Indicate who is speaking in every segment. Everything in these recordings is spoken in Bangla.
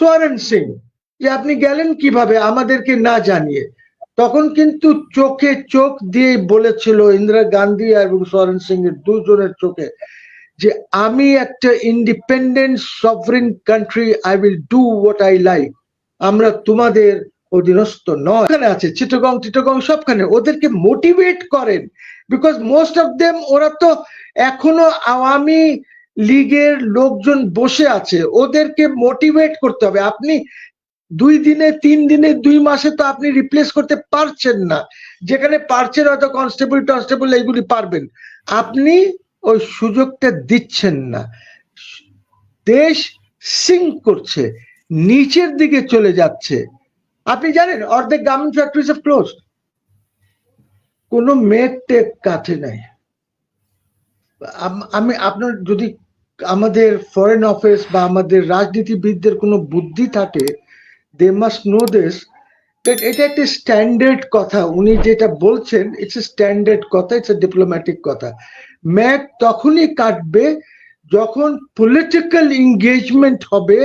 Speaker 1: সোয়ারেন সিং, যে আপনি গেলেন কীভাবে আমাদেরকে না জানিয়ে? তখন কিন্তু চোখে চোখ দিয়ে বলেছিল ইন্দিরা গান্ধী এবং সোয়ারেন সিং এর দুজনের চোখে যে আমি একটা independent sovereign country I will do what I like আমরা তোমাদের অধীনস্থ নয়। এখানে আছে চিটগং, টিটগং সবখানে। ওদেরকে মোটিভেট করেন। বিকজ মোস্ট অফ দেম ওরা তো এখনও আওয়ামী লীগের লোকজন বসে আছে, ওদেরকে মোটিভেট করতে হবে। আপনি দুই দিনে, তিন দিনে, দুই মাসে তো আপনি রিপ্লেস করতে পারছেন না। যেখানে পারছেন হয়তো কনস্টেবল টনস্টেবল এইগুলি পারবেন। আপনি ওই সুযোগটা দিচ্ছেন না। দেশ সিঙ্ক করছে, নিচের দিকে চলে যাচ্ছে। আপনি জানেন, অর্ধেক গার্মেন্ট ফ্যাক্টরিজ অফ ক্লোজ কোনো মেয়ের টেক কাছে নাই। আমি, আপনার যদি আমাদের ফরেন অফিস বা আমাদের রাজনীতিবিদদের কোনো বুদ্ধি থাকে দে মাস্ট নো দিস এটা একটা স্ট্যান্ডার্ড কথা। উনি যেটা বলছেন ইটস এ স্ট্যান্ডার্ড কথা ইটস এ ডিপ্লোম্যাটিক কথা। ম্যাক তখনই কাটবে যখন পলিটিক্যাল এঙ্গেজমেন্ট হবে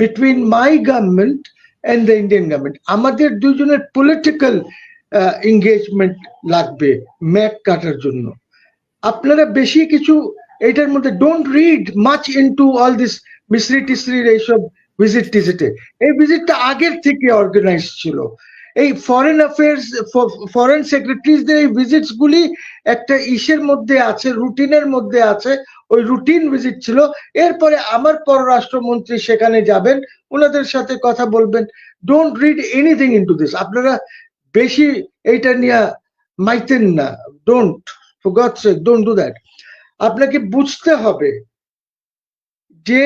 Speaker 1: between my government and the Indian government আমাদের দুজনের পলিটিক্যাল এঙ্গেজমেন্ট লাগবে ম্যাক কাটার জন্য। আপনারা বেশি কিছু এটার মধ্যে don't read much into all this Misri টিশ্রির এইসব ভিজিট টিজিটে এই ভিজিটটা আগের থেকে অর্গানাইজ ছিল। এই ফরেন অ্যাফেয়ার্স ফরেন সেক্রেটারিজদের এই ভিজিটস গুলি একটা ইসের মধ্যে আছে রুটিনের মধ্যে আছে, ওই রুটিন ভিজিট ছিল। এরপরে আমার পররাষ্ট্রমন্ত্রী সেখানে যাবেন, ওনাদের সাথে কথা বলবেন। Don't read anything into this আপনারা বেশি এইটা নিয়ে মাইতেন না। Don't for God sake don't do that আপনাকে বুঝতে হবে যে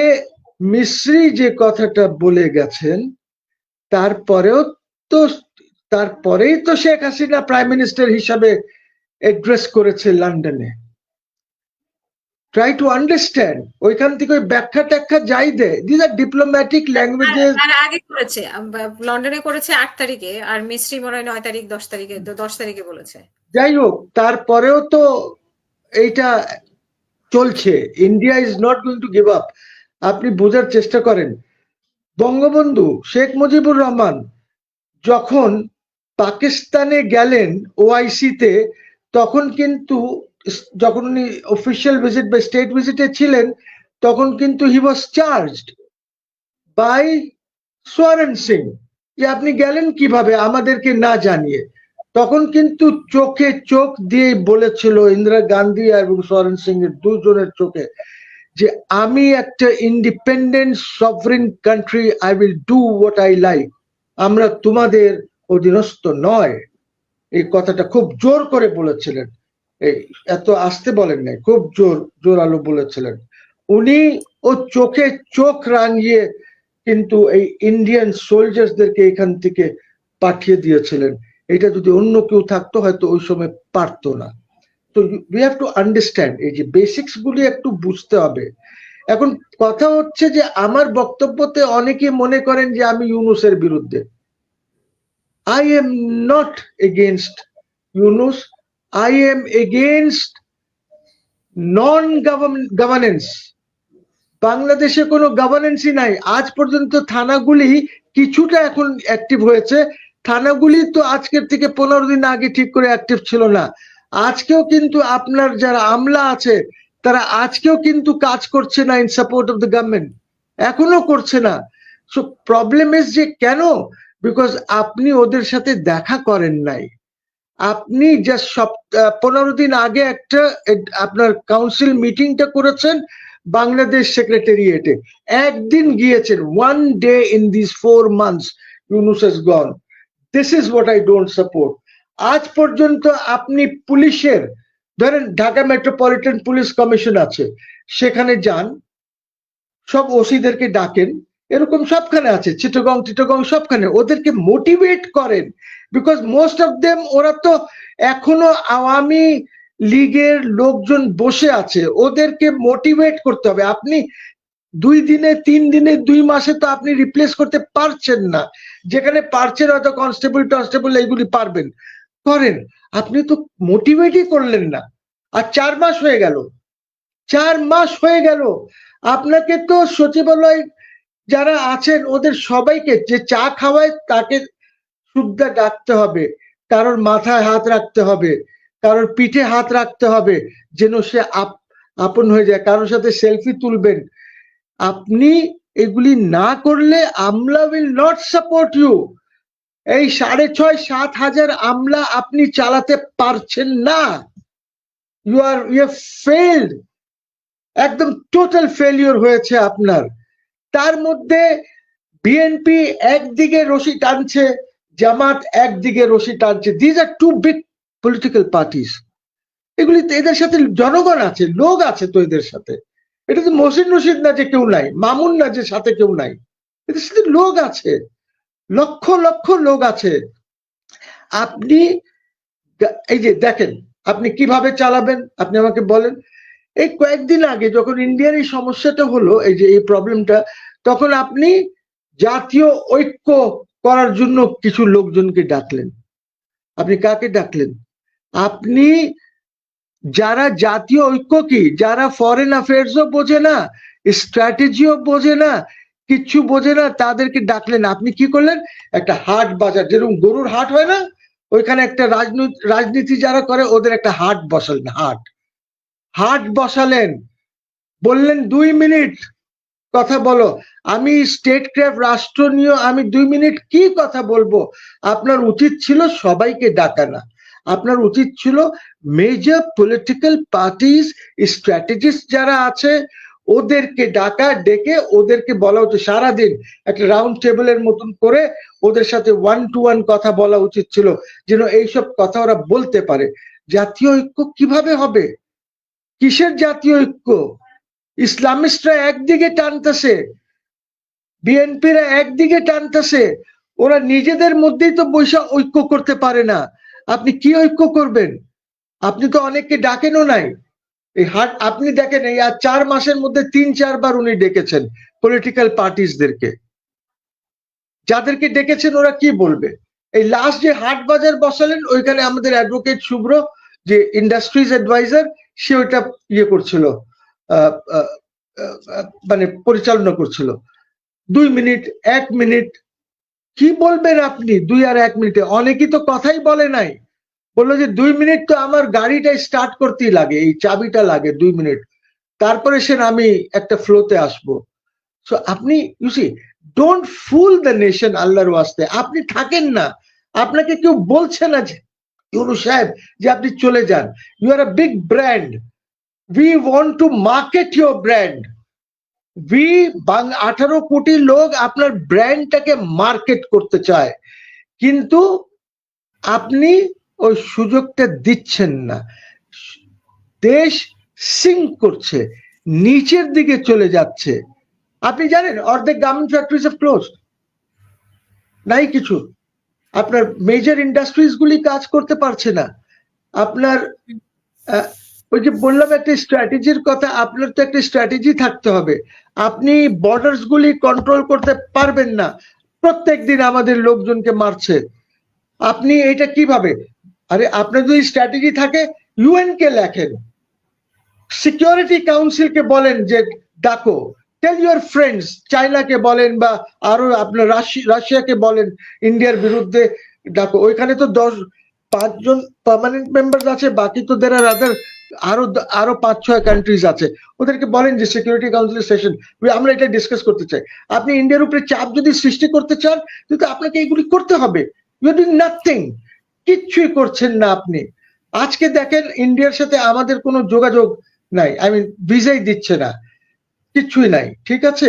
Speaker 1: মিশ্রি যে কথাটা বলে গেছেন তারপরেও তো তারপরেই তো শেখ হাসিনা প্রাইম মিনিস্টার হিসাবে এড্রেস করেছে লন্ডনে। ট্রাই টু আন্ডারস্ট্যান্ড ওইখান থেকে ওই ব্যাখ্যা ট্যাখ্যা যাই দেয় দিস আর ডিপ্লোম্যাটিক ল্যাঙ্গুয়েজেস
Speaker 2: আর আগে করেছে লন্ডনে করেছে আট তারিখে আর মিস্ত্রি মনে হয় নয় তারিখ দশ তারিখে দশ তারিখে বলেছে।
Speaker 1: যাই হোক তারপরেও তো এইটা চলছে। India is not going to give up আপনি বোঝার চেষ্টা করেন। বঙ্গবন্ধু শেখ মুজিবুর রহমান যখন পাকিস্তানে গেলেন ওআইসিতে তখন কিন্তু যখন উনি অফিসিয়াল ভিজিট বা স্টেট ভিজিটে ছিলেন, তখন কিন্তু he was charged by Swaran Singh যে আপনি গেলেন কীভাবে? আমাদেরকে না জানিয়ে। তখন কিন্তু চোখে চোখ দিয়ে বলেছিল ইন্দিরা গান্ধী এবং সোরেন সিং এর দুজনের চোখে যে আমি একটা independent sovereign country I will do what I like আমরা তোমাদের অধীনস্থ নয়। এই কথাটা খুব জোর করে বলেছিলেন। এই এত আসতে বলেন নাই, খুব জোর জোর আলো বলেছিলেন। উনি ও চোখে চোখ রাঙিয়ে কিন্তু এই ইন্ডিয়ান সোলজার্সদেরকে এখান থেকে পাঠিয়ে দিয়েছিলেন। এটা যদি অন্য কেউ থাকতো, হয়তো ওই সময় পারতো না। তো উই হ্যাভ টু আন্ডারস্ট্যান্ড এই যে বেসিক্স গুলি একটু বুঝতে হবে। এখন কথা হচ্ছে যে আমার বক্তব্যতে অনেকে মনে করেন যে আমি ইউনুসের বিরুদ্ধে। I am not against Yunus. I am against non governance বাংলাদেশে কোনো গভর্নেন্সই নাই। আজ পর্যন্ত থানাগুলি কিছুটা এখন অ্যাক্টিভ হয়েছে। থানাগুলি তো আজকের থেকে পনেরো দিন আগে ঠিক করে অ্যাক্টিভ ছিল না। আজকেও কিন্তু আপনার যারা আমলা আছে, তারা আজকেও কিন্তু কাজ করছে না in support of the government এখনও করছে না। সো প্রবলেম ইস যে কেন? বিকজ আপনি ওদের সাথে দেখা করেন নাই। আপনি জাস্ট সব পনেরো দিন আগে একটা আপনার কাউন্সিল মিটিংটা করেছেন বাংলাদেশ সেক্রেটারিয়েটে একদিন গিয়েছেন one day in this four months Yunus gone this is what I don't support আজ পর্যন্ত আপনি পুলিশের, ধরেন ঢাকা মেট্রোপলিটন পুলিশ কমিশন আছে, সেখানে যান, সব ওসিদেরকে ডাকেন, এরকম সবখানে আছে, চিটগং, টিটগং সবখানে, ওদেরকে মোটিভেট করেন বিকজ মোস্ট অফ দেম ওরা তো এখনও আওয়ামী লীগের লোকজন বসে আছে, ওদেরকে মোটিভেট করতে হবে। আপনি দুই দিনে, তিন দিনে, দুই মাসে তো আপনি রিপ্লেস করতে পারছেন না। যেখানে পারছেন হয়তো কনস্টেবল টনস্টেবল এইগুলি পারবেন। করেন, আপনি তো মোটিভেটই করলেন না। আর চার মাস হয়ে গেল। চার মাস হয়ে গেল। আপনাকে তো সচিবালয় যারা আছেন, ওদের সবাইকে যে চা খাওয়ায় তাকে শুদ্ধা ডাকতে হবে। কারোর মাথায় হাত রাখতে হবে। কারোর পিঠে হাত রাখতে হবে। যেন সে আপ- আপন হয়ে যায়। কারোর সাথে সেলফি তুলবেন। আপনি এগুলি না করলে আমলা উইল নট সাপোর্ট ইউ এই সাড়ে ছয়, সাত হাজার আমলা আপনি চালাতে পারছেন না। ইউ আর ইউ ফেলড একদম টোটাল ফেলিওর হয়েছে আপনার। তার মধ্যে বিএনপি একদিকে রশি টানছে, জামাত একদিকে রশি টানছে। These are two big political parties এগুলি এদের সাথে জনগণ আছে, লোক আছে তো এদের সাথে। এটা তো মসিন রশিদ না যে কেউ নাই, মামুন না যে সাথে কেউ নাই এদের সাথে লোক আছে, লক্ষ লক্ষ লোক আছে। আপনি এই যে দেখেন, আপনি কীভাবে চালাবেন, আপনি আমাকে বলেন। এই কয়েকদিন আগে যখন ইন্ডিয়ার এই সমস্যাটা হলো, এই যে এই প্রবলেমটা, তখন আপনি জাতীয় ঐক্য করার জন্য কিছু লোকজনকে ডাকলেন। আপনি কাকে ডাকলেন? আপনি যারা জাতীয় ঐক্য কি? যারা ফরেন অ্যাফেয়ার্সও বোঝে না স্ট্র্যাটেজিও বোঝে না কিচ্ছু বোঝে না, তাদেরকে ডাকলেন। আপনি কি করলেন? একটা হাট বাজার, যেরকম গরুর হাট হয় না, ওইখানে একটা রাজনীতি যারা করে, ওদের একটা হাট বসালেন, হাট। হাট বসালেন। বললেন, দুই মিনিট, কথা বলো। আমি স্টেট ক্রাফট রাষ্ট্র নিয়ে, আমি দুই মিনিট কি কথা বলব? আপনার উচিত ছিল সবাইকে ডাকা না। আপনার উচিত ছিল মেজর পলিটিক্যাল পার্টিস স্ট্র্যাটেজিস্ট যারা আছে, ওদেরকে ডাকা, ডেকে ওদেরকে বলা উচিত সারাদিন একটা রাউন্ড টেবিলের মতন করে ওদের সাথে ওয়ান টু ওয়ান কথা বলা উচিত ছিল, যেন এইসব কথা ওরা বলতে পারে। জাতীয় ঐক্য কীভাবে হবে? কিসের জাতীয় ঐক্য? ইসলামিস্টরা একদিকে টানতেছে, বিএনপিরা একদিকে টানতেছে, ওরা নিজেদের মধ্যেই তো বৈশা ঐক্য করতে পারে না। আপনি কি ঐক্য করবেন? আপনি তো অনেককে ডাকেনও নাই। এই হাট, আপনি দেখেন, এই আর চার মাসের মধ্যে তিন, চারবার উনি ডেকেছেন পলিটিক্যাল পার্টিসদেরকে যাদেরকে ডেকেছেন, ওরা কি বলবে? এই লাস্ট যে হাট বাজার বসালেন, ওইখানে আমাদের অ্যাডভোকেট শুভ্র, যে ইন্ডাস্ট্রিজ অ্যাডভাইজার সে ওইটা ইয়ে করছিল মানে পরিচালনা করছিল। দুই মিনিট, এক মিনিট, কি বলবেন আপনি? দুই আর এক মিনিটে। অনেকেই তো কথাই বলে নাই। বলল যে দুই মিনিট তো আমার গাড়িটা স্টার্ট করতেই লাগে, এই চাবিটা লাগে দুই মিনিট। তারপরে সে আমি একটা ফ্লোতে আসব। সো আপনি you see don't fool the nation আল্লাহর ওয়াস্তে। আপনি থাকেন না। আপনাকে কেউ বলছে না যে ইউনু সাহেব, যে আপনি চলে যান। You are a big brand we want to market your brand we আঠারো কোটি লোক আপনার ব্র্যান্ডটাকে মার্কেট করতে চায়। কিন্তু আপনি ওই সুযোগটা দিচ্ছেন না। দেশ সিঙ্ক করছে, নিচের দিকে চলে যাচ্ছে। আপনি জানেন, অর্ধেক গার্মেন্ট ফ্যাক্টরিজ অফ ক্লোজ নাই কিছু। আপনার মেজর ইন্ডাস্ট্রিজ গুলি কাজ করতে পারছে না। আপনার ওই যে বললাম একটা স্ট্র্যাটেজির কথা, আপনার তো একটা স্ট্র্যাটেজি থাকতে হবে। আপনি বর্ডার্স গুলি কন্ট্রোল করতে পারবেন না। প্রত্যেক দিন আমাদের লোকজনকে মারছে। আপনি এটা কীভাবে আরে আপনার যদি স্ট্র্যাটেজি থাকে ইউএন কে লেখেন। সিকিউরিটি কাউন্সিলকে বলেন যে, ডাকো। টেল ইউর ফ্রেন্ডস চাইনাকে বলেন বা আরও আপনার রাশি- রাশিয়াকে বলেন, ইন্ডিয়ার বিরুদ্ধে ডাকো। ওইখানে তো দশ, পাঁচজন পার্মানেন্ট মেম্বার আছে, বাকি তো দের আর আদার আরও আরও পাঁচ, ছয় কান্ট্রিজ আছে। ওদেরকে বলেন যে সিকিউরিটি কাউন্সিলের সেশন আমরা এটা ডিসকাস করতে চাই। আপনি ইন্ডিয়ার উপরে চাপ যদি সৃষ্টি করতে চান কিন্তু আপনাকে এগুলি করতে হবে। ইউ ডুইং নাথিং কিচ্ছুই করছেন না আপনি। আজকে দেখেন ইন্ডিয়ার সাথে আমাদের কোনো যোগাযোগ নাই। আই মিন ভিসাই দিচ্ছে না। কিছুই নাই। ঠিক আছে?